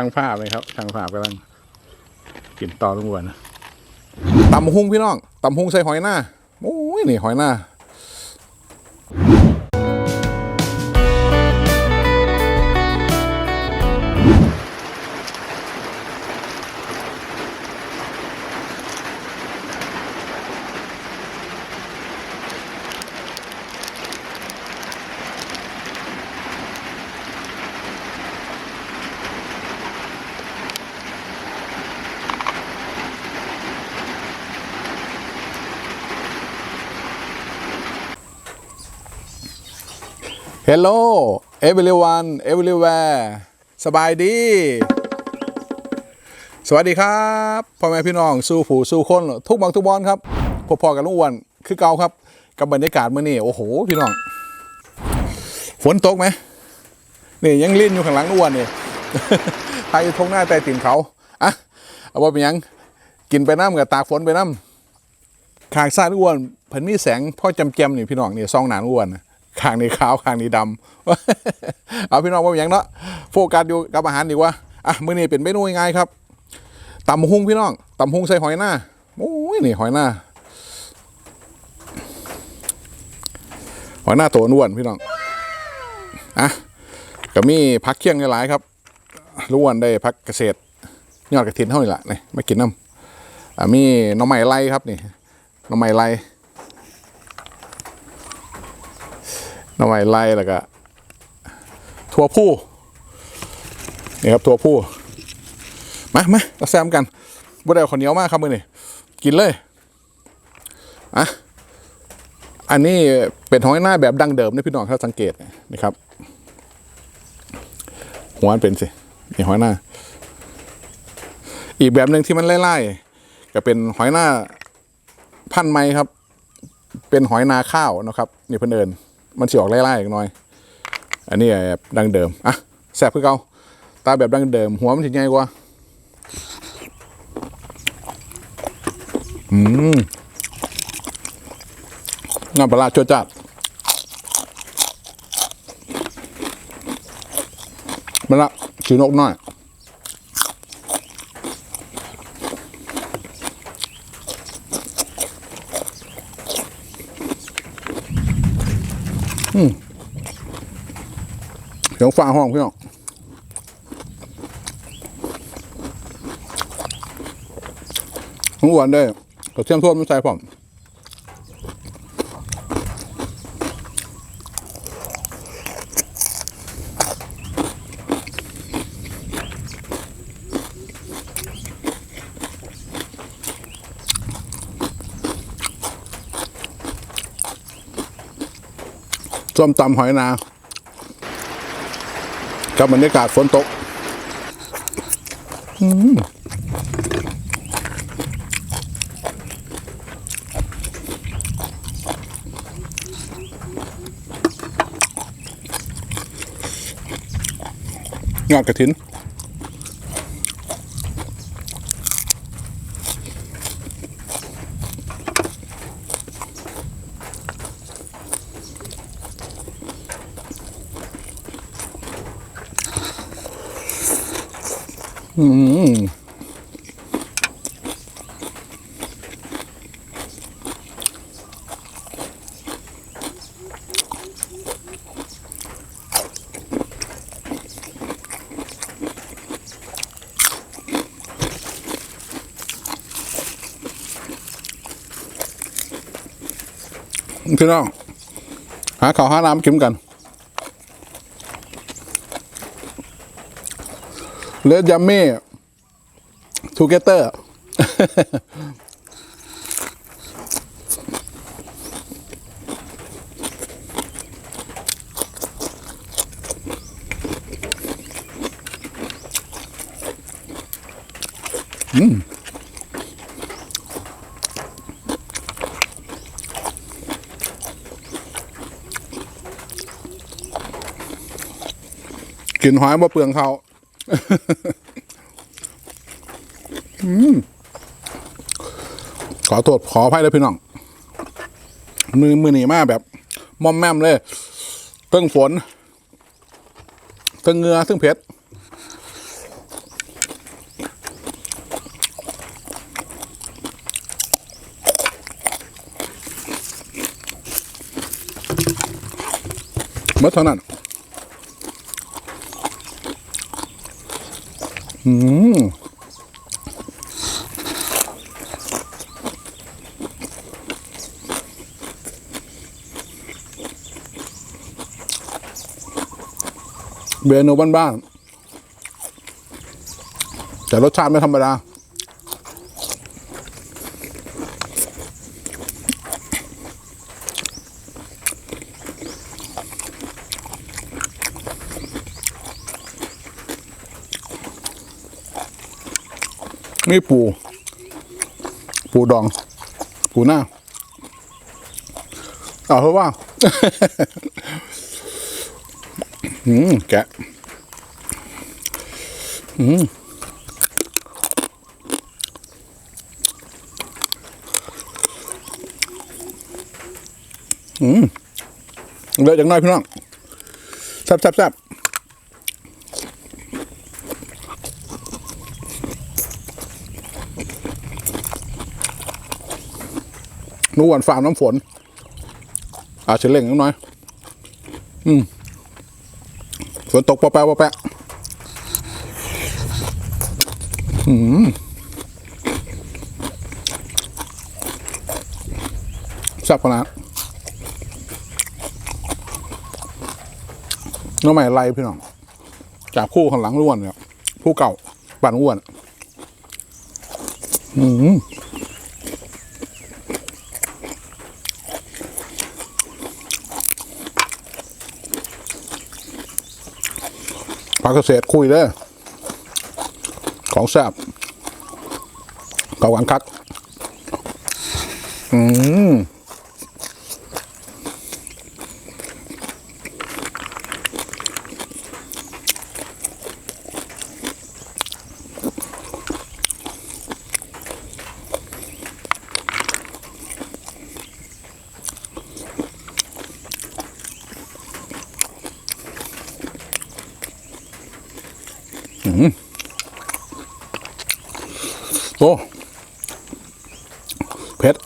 ช่างภาพเลยครับช่างภาพกำลังกินต่อลุงอ้วนะตำหุงพี่น้องตำหุงใส่หอยหน้าโอ้ยนี่หอยหน้า Hello everyone everywhere สบายดี สวัสดีครับพ่อแม่พี่น้องสู้ผู้สู้คนทุกบางทุกบอลครับพบพอกับลุงอ้วนคือเก่าครับ กับบรรยากาศเมื่อนี้โอ้โหพี่น้อง ฝนตกไหมนี่ยังเล่นอยู่ข้างหลังลุงอ้วนนี่พายอยู่ทงหน้าแต่ติ่นเขาอะเอาว่าเป็นยังกินไปน้ำกับตากฝนไปน้ำขางซ้ายอ้วนเพิ่นมีแสงพ่อจำแจมนี่พี่น้องนี่ซองหนานอ้วนนะ ข้างนี้ขาวข้างนี้ดำเอาพี่น้องว่าอย่างเนาะโฟกัสอยู่กับอาหารดีกว่าอะมื้อนี้เป็นเมนูง่ายครับตำหุงพี่น้องตำหุงใส่หอยหน้าโอ้ยนี่หอยหน้าหอยหน้าตัวอ้วนพี่น้องอะก็มีพักเคียงหลายครับล้วนได้พักเกษตรยอดกระถินเท่านี้แหละนี่มากินน้ำมีน้องใหม่ไล่ครับนี่น้ำไม้ไล่ห น้ำไม้ไล่แล้วก็ถั่วผู้นี่ครับถั่วผู้มามาเราแซมกันบ่ได้เอาข้าวเหนียวมากครับมือนี่กินเลยอะอันนี้เป็นหอยหน้าแบบดั้งเดิมนะพี่น้องถ้าสังเกตนะครับ หัวเป็นสินี่หอยหน้า อีกแบบหนึ่งที่มันไล่ๆก็เป็นหอยหน้าพันไม้ครับ เป็นหอยนาข้าวนะครับนี่เพิ่อนเอิน มันสิออกไล่ๆอีกหน่อย อันนี้แบบดังเดิมอะแซ่บคือเก่าตาแบบดังเดิม หัวมันสิใหญ่กว่าอืมงานปลาร้าจวดจัดมาละสีนกน้อย เสียงฟ้าห้องพี่น้องทั้งวันได้กระเทียมท่วมไม่ใส่ผมส้มตำหอยนา กับบรรยากาศฝนตกอืมยอดกระถิน อืมพี่น้องหาข้าวหาน้ำกินกัน เลดยัมมี่ทูเกเตอร์กินหอยบ่เปลืองเขา ขอโทษขออภัยเลยพี่น้อง มือมือหนีมากแบบ มอมแมมเลยเพิ่งฝนเพิ่งเงือซึ่งเผ็ดเมื่อเท่านั้น อืมเมนูบ้านๆแต่รสชาติไม่ธรรมดา นี่ปู ปูดอง ปูหน้าเอาเพราะว่าอืมแกะอืมอืมเลือดจากน้อยพี่น้องแซ่บแซ่บแซ่บ นวนฟาร์มน้ำฝน อาจจะเล่งนิดหน่อย อืมฝนตกปะแปะปะแปะอืมแซ่บขนาดน้องใหม่ไล่พี่น้อง จากคู่ข้างหลังล้วนเนี่ยผู้เก่าปั่นอ้วน อืม ผักเกษตรคุยเลยของแซ่บเกาหวานคัก อืม โอ้เผ็ด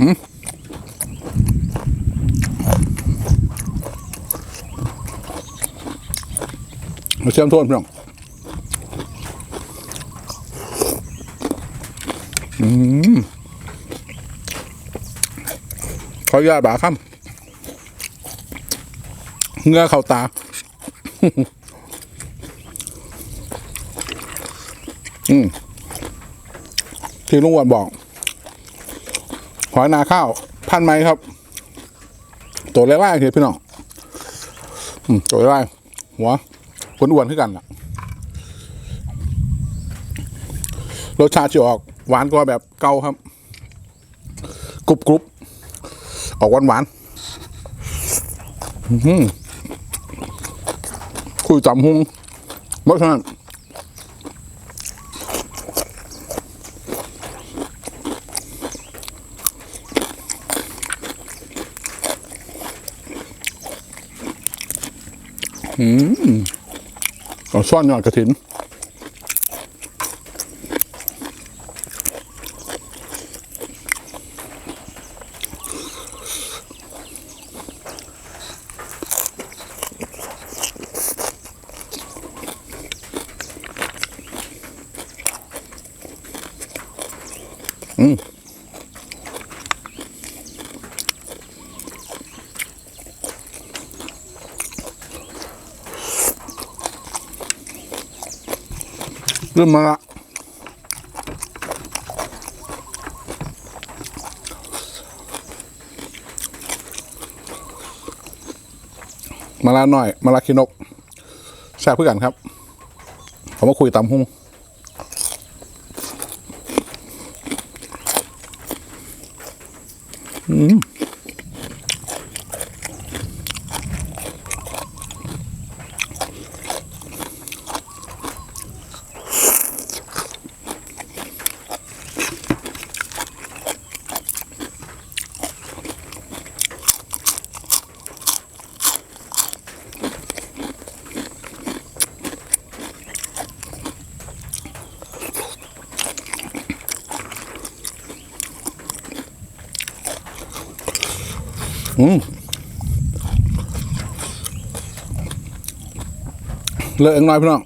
อืมเชื่อมโทษพี่น้อง ออนุญาตบาคำเหงือเข้าตา อืมที่ลุงอ้วันบอกหอยนาข้าว พันไหมครับ ตัวไล่ๆคือพี่น้องอืมตัวไล่ๆหัวคนอ้วนขึ้นกันล่ะรสชาติจะออกหวานกว่าแบบเก่าครับกรุบกรุบ ออกหวานหวานคุยจำหุงเพราะฉะนั้นอืมเอาซ่อนยอดกระถิน เริ่มมาละมาลาหน่อย มาลาคินกแซ่บเพื่อกันครับเขามาคุยตามหุ้ง เลอะเองหน่อยพี่น้อง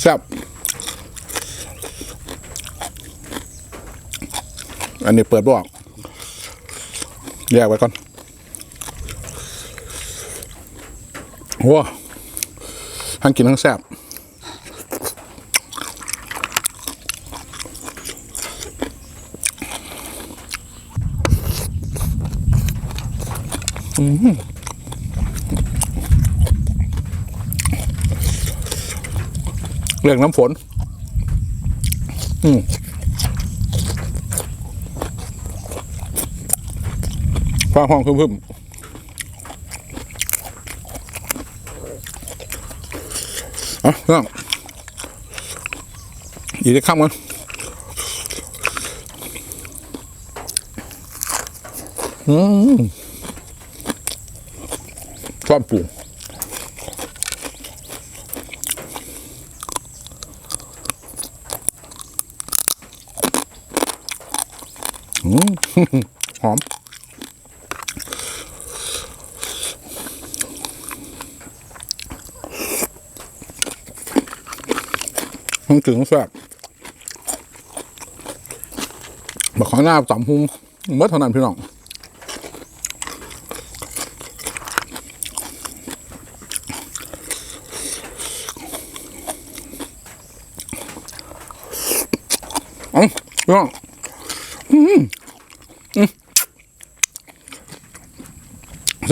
แซ่บอันนี้เปิดบอกแยกไว้ก่อนว้า ทั้งกินทั้งแซ่บอืมเรื่องน้ำฝน อืมฟ้าห้องพึ่มพึ่ อะเรื่องอีกจะข้ามกันอืมชอบปูหอม มันถึงแซ่บบักขอหน้าต่ำหุงเมื่อเท่านั้นพี่น้องอ้าพี่น้อง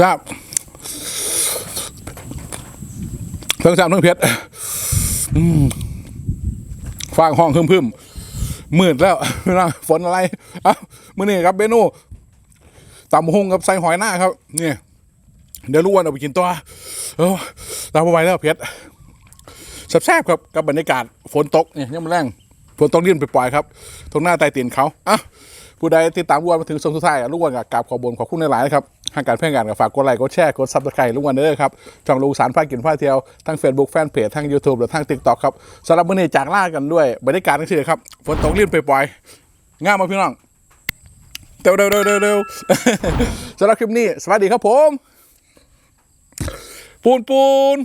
ทราบทั้งสามทั้งเพชรอืม ฟางห้องพึ่มพึ่มๆมืดแล้วนะฝนอะไรเอ้ามื่อนี้ครับเบนูตำหงกับใส่หอยหน้าครับ เนี่ยเดี๋ยวรู้วันเอาไปกินตัวเออตามไปแล้วเพชรแซ่บๆครับกับบรรยากาศฝนตกเนี่ยยังมันแรงฝนตกเลี่ยนไปปล่อยครับ ตรงหน้าใต้ตีนเขาอะ ผู้ใดติดตามลูกวันมาถึงช่วงสุดท้ายลูกวันกับกราบขอบนขอบคุณในหลายนะครับทางการเพื่อนกันกับฝากกดไลค์กดแชร์กดซับสไครต์ลูกวันเด้อครับช่องลูกสารพากินพาเที่ยวทั้ง Facebook แฟนเพจทั้ง YouTube หรือทั้ง TikTok ครับสำหรับมื้อนี้จากล่ากันด้วยบรรยากาศทั้งสิ้นครับฝนตกรีบไปปล่อยง่ามมาพี่น้องเร็วเร็วเร็วเร็วเร็วสำหรับคลิปนี้สวัสดีครับผม ปูนปูน